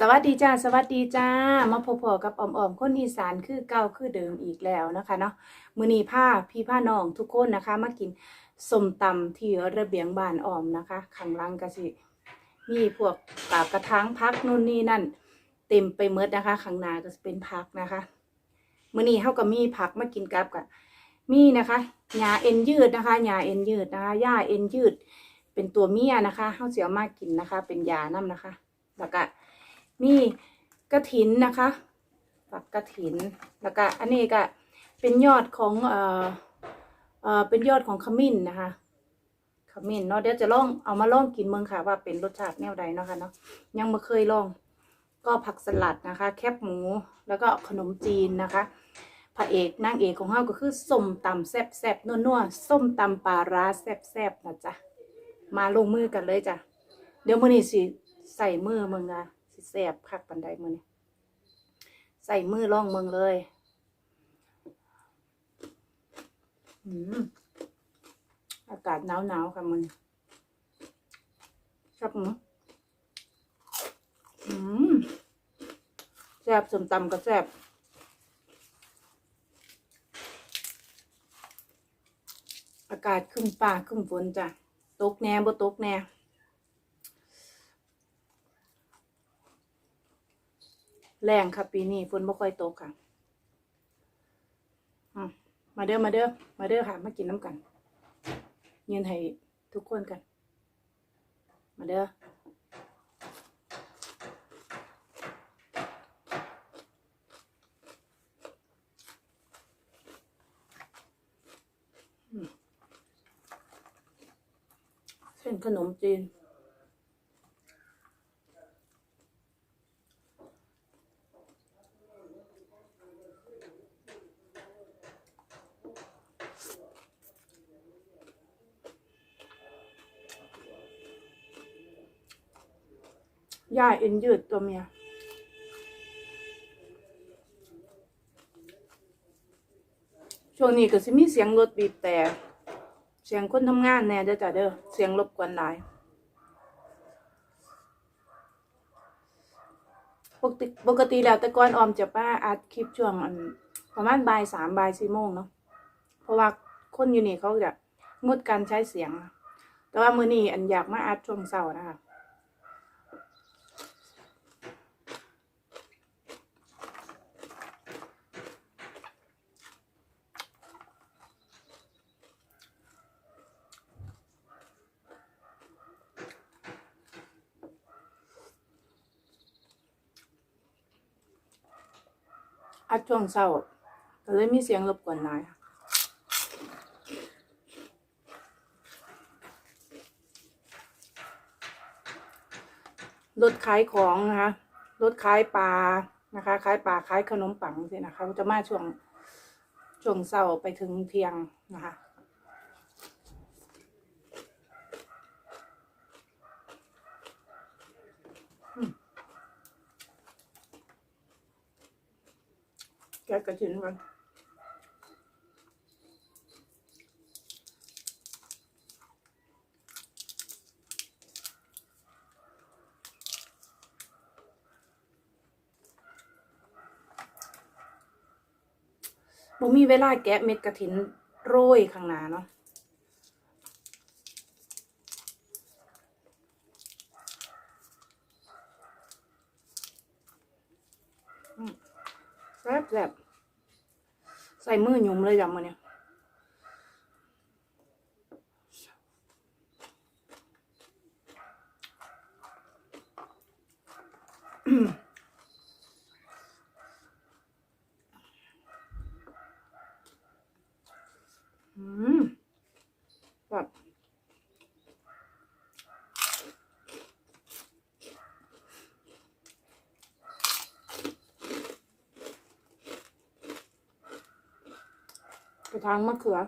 สวัสดีจ้าสวัสดีจ้ามาพบๆกับออมออมคนอีสานคือเก่าคือเดิมอีกแล้วนะคะเนาะมือนีผ้าพี่พาน้องทุกคนนะคะ มากินส้มตำที่ระเบียงบ้านอ่อมนะคะข้างล่างก็สิมีพวกกาบกระถางพักนู่นนี่นั่น เต็มไปหมดนะคะข้างนาก็จะเป็นผักนะคะมือนี้เฮาก็มีผักมากินกับกับมีนะคะหญ้าเอ็นยืดนะคะหญ้าเอ็นยืดนะคะหญ้าเอ็นยืด เป็นตัวเมียนะคะเฮาเสิเอามากินนะคะ เป็นยานํนะคะ แล้วก็ มีกระถินนะคะฝักกระถินแล้วก็อันนี้ก็เป็นยอดของเอ่อเอ่อเป็นยอดของขมิ้นนะคะขมิ้นเนาะเดี๋ยวจะลองเอามาลองกินเมืองค่ะ ว่าเป็นรสชาติแนวใดเนาะค่ะเนาะยังไม่เคยลอง ก็ผักสลัดนะคะ แคบหมูแล้วก็ขนมจีนนะคะพระเอกนางเอกของเราก็คือส้มตำแซ่บแซบๆนัวๆส้มตำปลาร้าแซ่บแซบนะจ๊ะมาลงมือกันเลยจ้ะเดี๋ยวมือนี้สิใส่มือมึงอะ แซ่บคักปันใดมื้อนี้ใส่มือล่องมึงเลยอืมอากาศหนาวๆค่ะมึงชอบมั้ยอืมแซ่บสมตำก็แซ่บอากาศครึ้มฟ้าครึ้มฝนจ้ะตกแน่บ่ตกแน่ แรงค่ะปีนี้ฝนบ่ค่อยตกค่ะมาเด้อมาเด้อมาเด้อค่ะ มากินน้ำกันเยืนให้ทุกคนกัน มาเด้อเส้นขนมจีน ย่าเอ็นยืดตัวเมียช่วงนี้ก็สิมีเสียงรถบีบแต่ เสียงคนทำงานแน่เด้อจ้ะเด้อเสียงรบกวนหลายปกติปกติแล้วแต่ก่อนออมจะป้าอัดคลิปช่วงประมาณบ่ายสามบ่ายสี่โมงเนาะเพราะว่าคนอยู่นี่เขาจะงดการใช้เสียง แต่ว่ามื้อนี้อันอยากมาอัดช่วงเช้านะคะ อัดช่วงเศร้าก็เลยมีเสียงรบกวนหลายรถขายของนะคะรถขายปลานะคะขายปลาขายขนมปังสินะคะเขาจะมาช่วงช่วงเศร้าไปถึงเที่ยงนะคะ แกะกระถินมันบ่มีเวลาแกะเม็ดกระถินโรยข้างหน้าเนาะอืมแซ่บแซ่บ ใส่มือหยุมเลยจ้ะมือเนี่ย อืมแบบ กระทางมะเขือ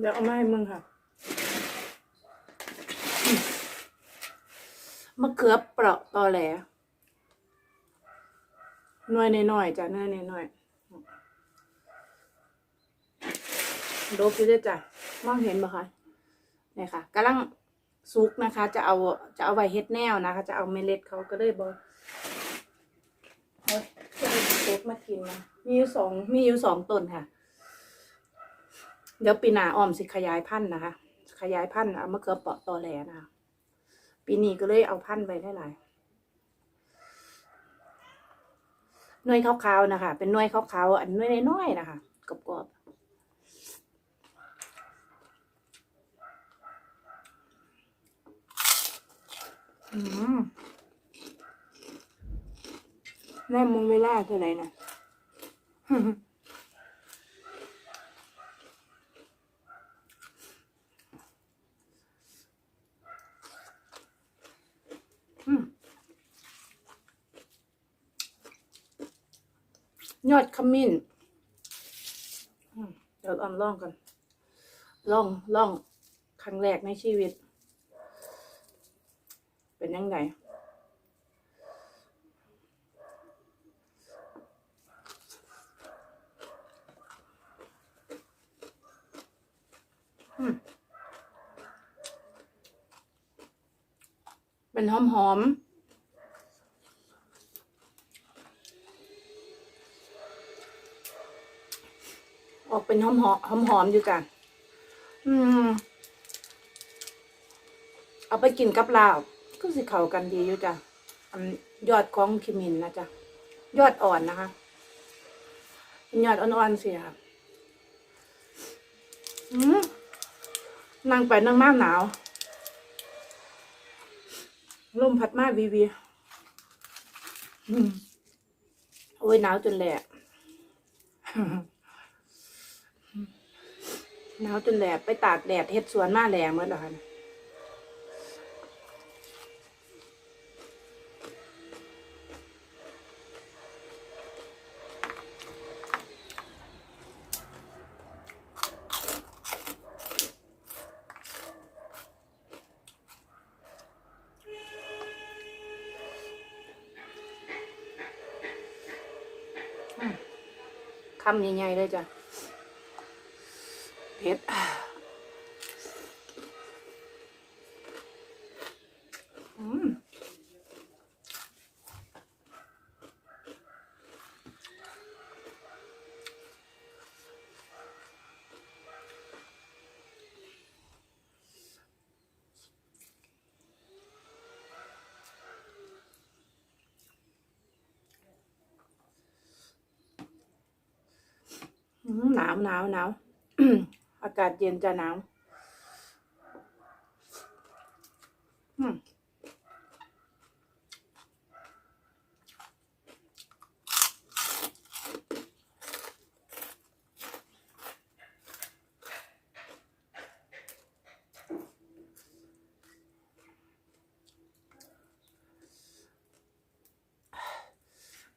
เดี๋ยวเอามาให้มึงค่ะ มะเขือเปราะตอแหลหน่วยน้อยๆจ้ะหน่วยน้อยๆโดบอยู่ด้วยจ้ะมองเห็นบ่คะนี่ค่ะกำลังซุกนะคะ จะเอาจะเอาไว้เฮ็ดแนวนะคะ จะเอาเมล็ดเขาก็เลยบอ กเฮ้ยจะเอาเก็บมากินนะมีอยู่สองมีอยู่สองต้นค่ะ เดี๋ยวปีหน้าอ้อมสิขยายพันธุ์นะคะ ขยายพันธุ์เอามะเขือเปราะตอแหลนะคะปีนี้ก็เลยเอาพันธุ์ไปได้หลายหน่วยขาวๆนะคะ เป็นหน่วยขาวๆอันหน่วยน้อยๆนะคะกรอบๆอืม แม่มึงเวลาเท่าไหร่นะอืมยอดขมิ้นอืมเดี๋ยวออมลองกันลองลองครั้งแรกในชีวิต เป็นยังไง เป็นหอมหอมออกเป็นหอมหอมหอมหอมอยู่จ้ะอืม เอาไปกินกับลาบก็สิเข้ากันดีอยู่จ้ะยอดของขิมินนะจ๊ะยอดอ่อนนะคะยอดอ่อนๆสิค่ะอืมนั่งไปนั่งมากหนาว ลมพัดมาวีวีโอ้ยหนาวจนแหลกหนาวจนแหลกไปตากแดดเฮ็ดสวนมาแหลงหมดแล้ว คำใหญ่ๆเลยจ้ะเผ็ด หนาวหนาวหนาวอากาศเย็นจะหนาว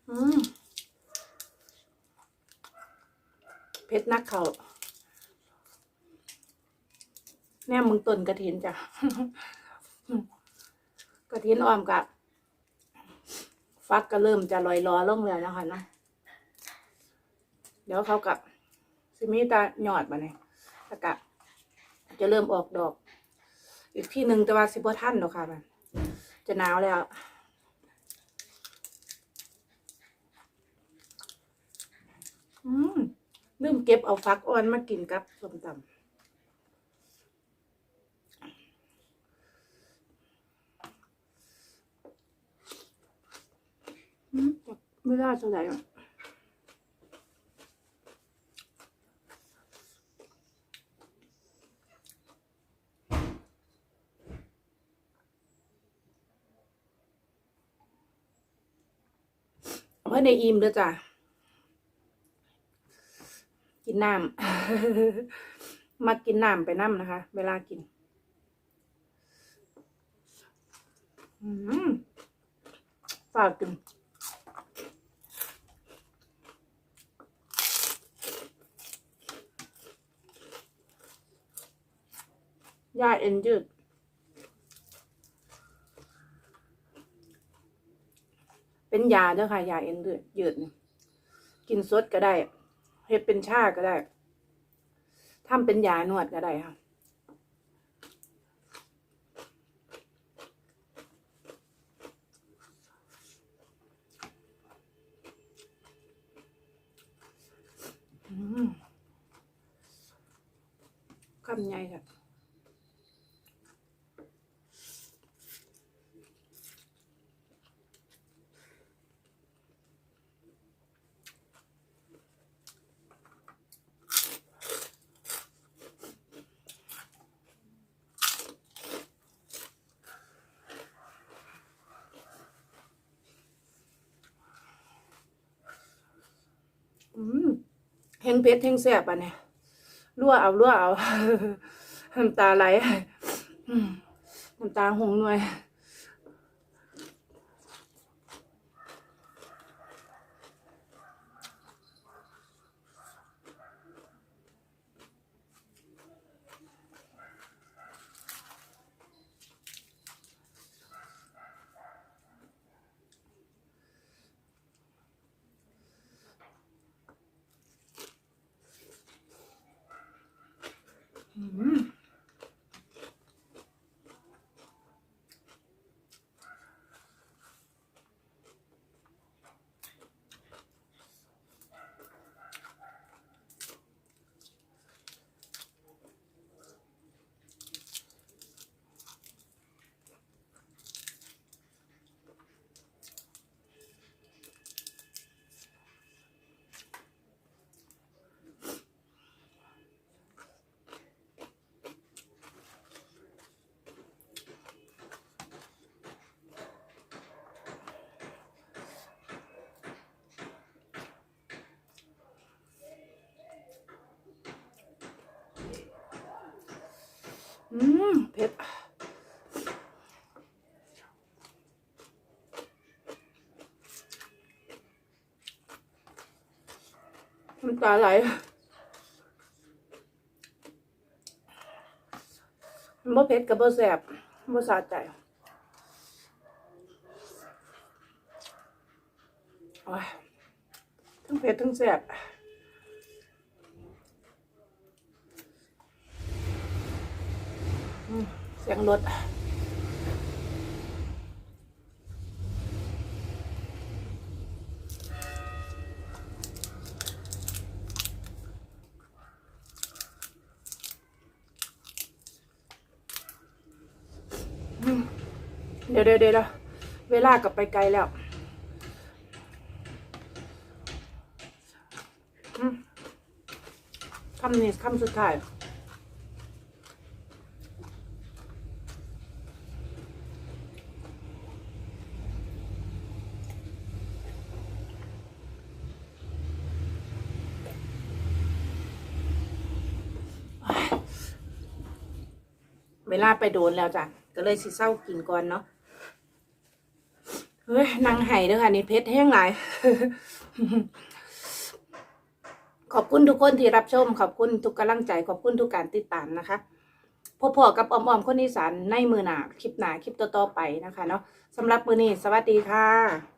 อืม เผ็ดนักเขาแน่มึงต้นกระถินจ้ะกระถินอ้อมกับ ฟักก็เริ่มจะลอยล้อลงแล้วนะคะนะเดี๋ยวเขากับซิมีตาหยอดมาเนี่ยแล้วก็จะเริ่มออกดอก อีกที่หนึ่งแต่ว่าสิบท่านดอกค่ะมันจะหนาวแล้วอืม ลืมเก็บเอาฟักอ่อนมากินกับส้มตำไม่ได้เท่าไหร่อะเพราะในอิ่มเด้อจ้ะ กินน้ำ มากินน้ำไปน้ำนะคะ เวลากิน ฝากกินยาเอ็นยืดเป็นยาเด้อค่ะยาเอ็นยืดยืด กินสดก็ได้ เฮ็ดเป็นชาก็ได้ทำเป็นยานวดก็ได้ค่ะคำใหญ่ค่ะ อืมแห้งเผ็ดแห้งแซ่บอะเนี่ยรั่วเอารั่วเอาน้ำตาไหลน้ำตาหงหน่วย อืมเผ็ดน้ำตาไหลมันบ่เผ็ดกับบ่แสบบ่สะใจโอ้ยทั้งเผ็ดทั้งแสบ เสียงรถเดี๋ยวเดี๋ยวเดี๋ยวเวลากลับไปไกลแล้วอืมคำนี้คำสุดท้าย ลาไปโดนแล้วจ้ะก็เลยสิเศร้ากินก่อนเนาะเฮ้ยนางไห้เด้อค่ะนี่เพชรแห้งหลายขอบคุณทุกคนที่รับชม ขอบคุณทุกกำลังใจ ขอบคุณทุกการติดตามนะคะพบพอกับออมออมๆคนอีสานในมือหนาคลิปหนาคลิปต่อๆไปนะคะเนาะสำหรับมือนี้สวัสดีค่ะ